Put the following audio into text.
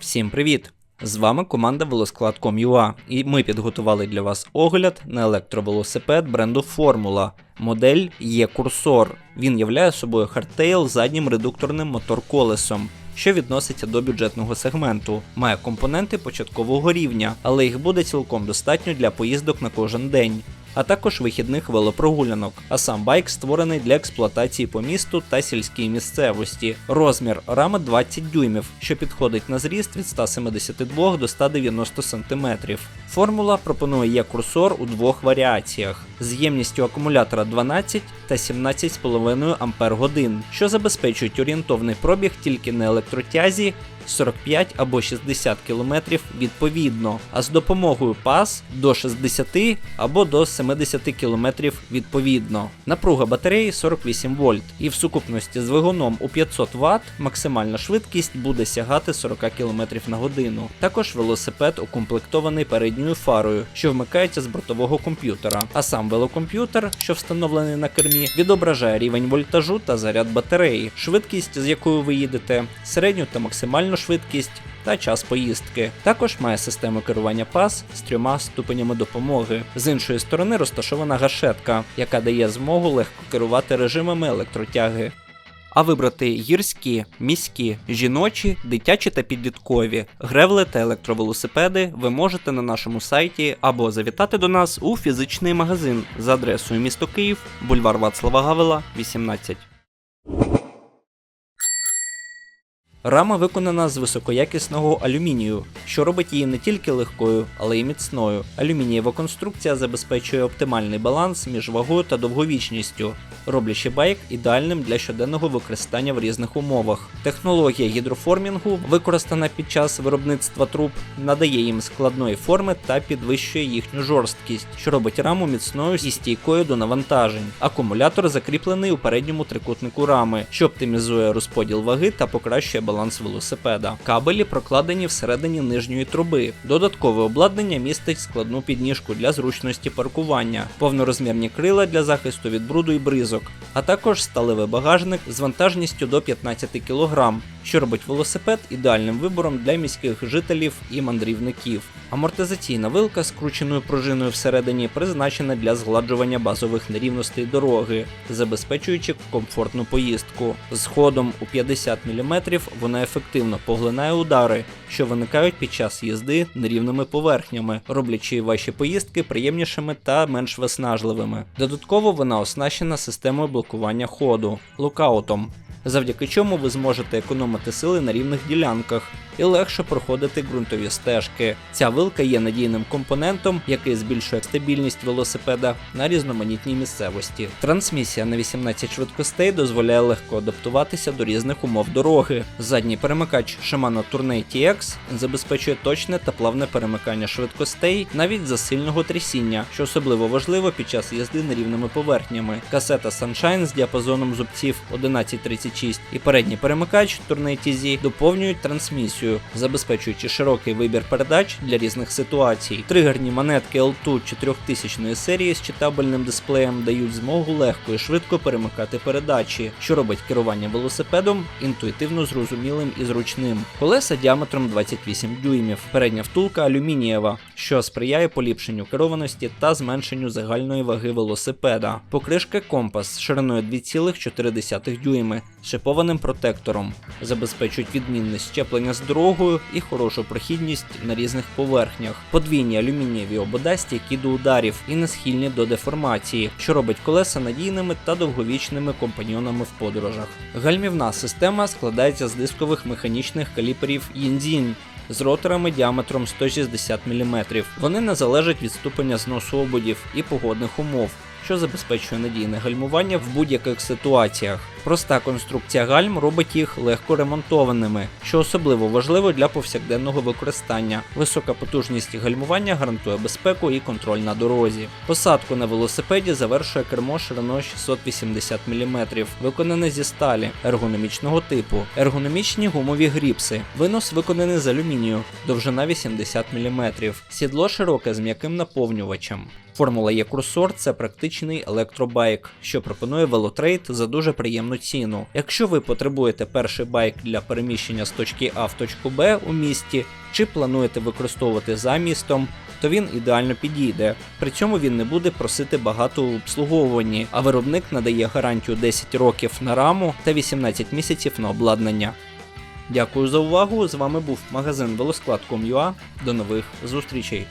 Всім привіт! З вами команда Велосклад.com.ua і ми підготували для вас огляд на електровелосипед бренду Формула. Модель є курсор. Він являє собою хардтейл з заднім редукторним мотор-колесом, що відноситься до бюджетного сегменту. Має компоненти початкового рівня, але їх буде цілком достатньо для поїздок на кожен день. А також вихідних велопрогулянок. А сам байк створений для експлуатації по місту та сільській місцевості. Розмір рами 20 дюймів, що підходить на зріст від 172 до 190 см. Формула пропонує є курсор у двох варіаціях з ємністю акумулятора 12 та 17,5 Ампер годин, що забезпечують орієнтовний пробіг тільки на електротязі 45 або 60 км відповідно, а з допомогою пас до 60 або до 70 км відповідно. Напруга батареї 48 вольт, і в сукупності з двигуном у 500 Вт максимальна швидкість буде сягати 40 км на годину. Також велосипед укомплектований передньою фарою, що вмикається з бортового комп'ютера. А сам велокомп'ютер, що встановлений на кермі, відображає рівень вольтажу та заряд батареї, швидкість, з якою ви їдете, середню та максимальну швидкість. Та час поїздки. Також має систему керування пас з трьома ступенями допомоги. З іншої сторони розташована гашетка, яка дає змогу легко керувати режимами електротяги. А вибрати гірські, міські, жіночі, дитячі та підліткові, гревли та електровелосипеди ви можете на нашому сайті або завітати до нас у фізичний магазин за адресою місто Київ, бульвар Вацлава Гавела, 18. Рама виконана з високоякісного алюмінію, що робить її не тільки легкою, але й міцною. Алюмінієва конструкція забезпечує оптимальний баланс між вагою та довговічністю, роблячи байк ідеальним для щоденного використання в різних умовах. Технологія гідроформінгу, використана під час виробництва труб, надає їм складної форми та підвищує їхню жорсткість, що робить раму міцною і стійкою до навантажень. Акумулятор закріплений у передньому трикутнику рами, що оптимізує розподіл ваги та покращує баланс велосипеда. Кабелі прокладені всередині нижньої труби. Додаткове обладнання містить складну підніжку для зручності паркування, повнорозмірні крила для захисту від бруду і бризок, а також сталевий багажник з вантажністю до 15 кг, що робить велосипед ідеальним вибором для міських жителів і мандрівників. Амортизаційна вилка з крученою пружиною всередині призначена для згладжування базових нерівностей дороги, забезпечуючи комфортну поїздку. З ходом у 50 мм вона ефективно поглинає удари, що виникають під час їзди нерівними поверхнями, роблячи ваші поїздки приємнішими та менш виснажливими. Додатково вона оснащена системою блокування ходу локаутом, завдяки чому ви зможете економити сили на рівних ділянках і легше проходити ґрунтові стежки. Ця вилка є надійним компонентом, який збільшує стабільність велосипеда на різноманітній місцевості. Трансмісія на 18 швидкостей дозволяє легко адаптуватися до різних умов дороги. Задній перемикач Shimano Tourney TX забезпечує точне та плавне перемикання швидкостей навіть за сильного трясіння, що особливо важливо під час їзди нерівними поверхнями. Касета Sunshine з діапазоном зубців 1136 і передній перемикач Tourney TZ доповнюють трансмісію, забезпечуючи широкий вибір передач для різних ситуацій. Тригерні монетки L2 4000 серії з читабельним дисплеєм дають змогу легко і швидко перемикати передачі, що робить керування велосипедом інтуїтивно зрозумілим і зручним. Колеса діаметром 28 дюймів, передня втулка алюмінієва, що сприяє поліпшенню керованості та зменшенню загальної ваги велосипеда. Покришка компас шириною 2,4 дюйми з шипованим протектором, забезпечують відмінне щеплення з дорогою і хорошу прохідність на різних поверхнях. Подвійні алюмінієві обода стійкі до ударів і не схильні до деформації, що робить колеса надійними та довговічними компаньонами в подорожах. Гальмівна система складається з дискових механічних каліперів Єнзінь, з роторами діаметром 160 мм. Вони не залежать від ступеня зносу ободів і погодних умов, що забезпечує надійне гальмування в будь-яких ситуаціях. Проста конструкція гальм робить їх легко ремонтованими, що особливо важливо для повсякденного використання. Висока потужність гальмування гарантує безпеку і контроль на дорозі. Посадку на велосипеді завершує кермо шириною 680 мм, виконане зі сталі ергономічного типу, ергономічні гумові гріпси, винос виконаний з алюмінію, довжина 80 мм, сідло широке з м'яким наповнювачем. Формула Е Курсор це практичний електробайк, що пропонує велотрейд за дуже приємну ціну. Якщо ви потребуєте перший байк для переміщення з точки А в точку Б у місті, чи плануєте використовувати за містом, то він ідеально підійде. При цьому він не буде просити багато у обслуговуванні, а виробник надає гарантію 10 років на раму та 18 місяців на обладнання. Дякую за увагу. З вами був магазин велосклад.com.ua. До нових зустрічей.